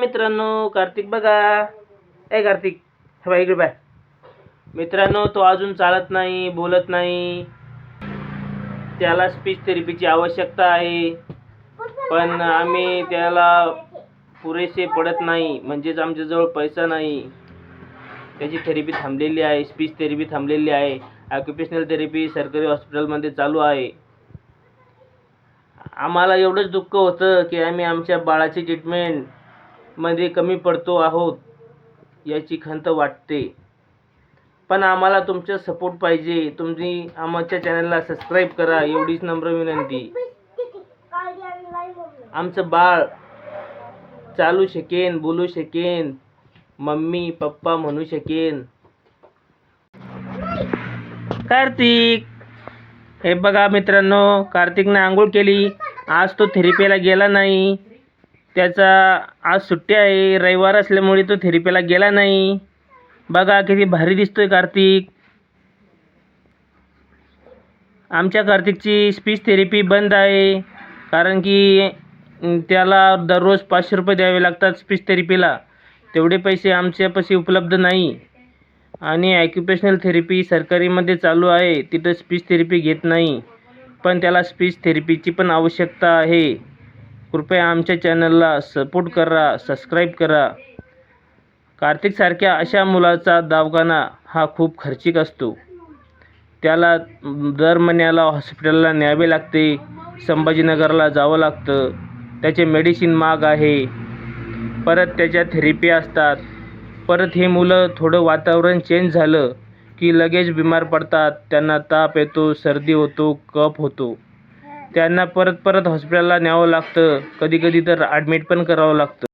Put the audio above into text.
मित्रांनो कार्तिक बघा. ए कार्तिक हे इकडे बाय मित्रांनो तो अजून चालत नाही बोलत नाही. त्याला स्पीच थेरपीची आवश्यकता आहे. पण आम्ही त्याला पुरेसे पडत नाही. म्हणजेच आमच्याजवळ पैसा नाही. त्याची थेरपी थांबलेली आहे स्पीच थेरपी थांबलेली आहे. ऑक्युपेशनल थेरपी सरकारी हॉस्पिटलमध्ये चालू आहे. आम्हाला एवढंच दुःख होतं की आम्ही आमच्या बाळाची मध्ये कमी पडतो आहोत याची खंत वाटते. पण आम्हाला तुमचा सपोर्ट पाहिजे. तुम्ही आमच्या चॅनलला सबस्क्राईब करा एवढीच नम्र विनंती. आमचं बाळ चालू शकेन बोलू शकेन मम्मी पप्पा म्हणू शकेन. कार्तिक! हे बघा मित्रांनो कार्तिकने आंघोळ केली. आज तो थेरपीला गेला नाही. त्याचा आज सुट्टी आहे रविवार असल्यामुळे तो थेरपीला गेला नाही. बघा किती भारी दिसतोय कार्तिक. आमच्या कार्तिकची स्पीच थेरपी बंद आहे. कारण की त्याला दररोज पाचशे रुपये द्यावे लागतात स्पीच थेरपीला तेवढे पैसे आमच्यापाशी उपलब्ध नाही. आणि ॲक्युपेशनल थेरपी सरकारीमध्ये चालू आहे. तिथं स्पीच थेरपी घेत नाही. पण त्याला स्पीच थेरपीची पण आवश्यकता आहे. कृपया आमच्या चॅनलला सपोर्ट करा सबस्क्राईब करा. कार्तिकसारख्या अशा मुलाचा दवाखाना हा खूप खर्चिक असतो. त्याला दर महिन्याला हॉस्पिटलला न्यावे लागते संभाजीनगरला जावं लागतं. त्याचे मेडिसिन माग आहे. परत त्याच्या थेरपी असतात. परत हे मुलं थोडं वातावरण चेंज झालं की लगेच बिमार पडतात. त्यांना ताप येतो सर्दी होतो कफ होतो. त्यांना परत परत हॉस्पिटलला न्यावं लागतं. कधी कधी तर ॲडमिट पण करावं लागतं.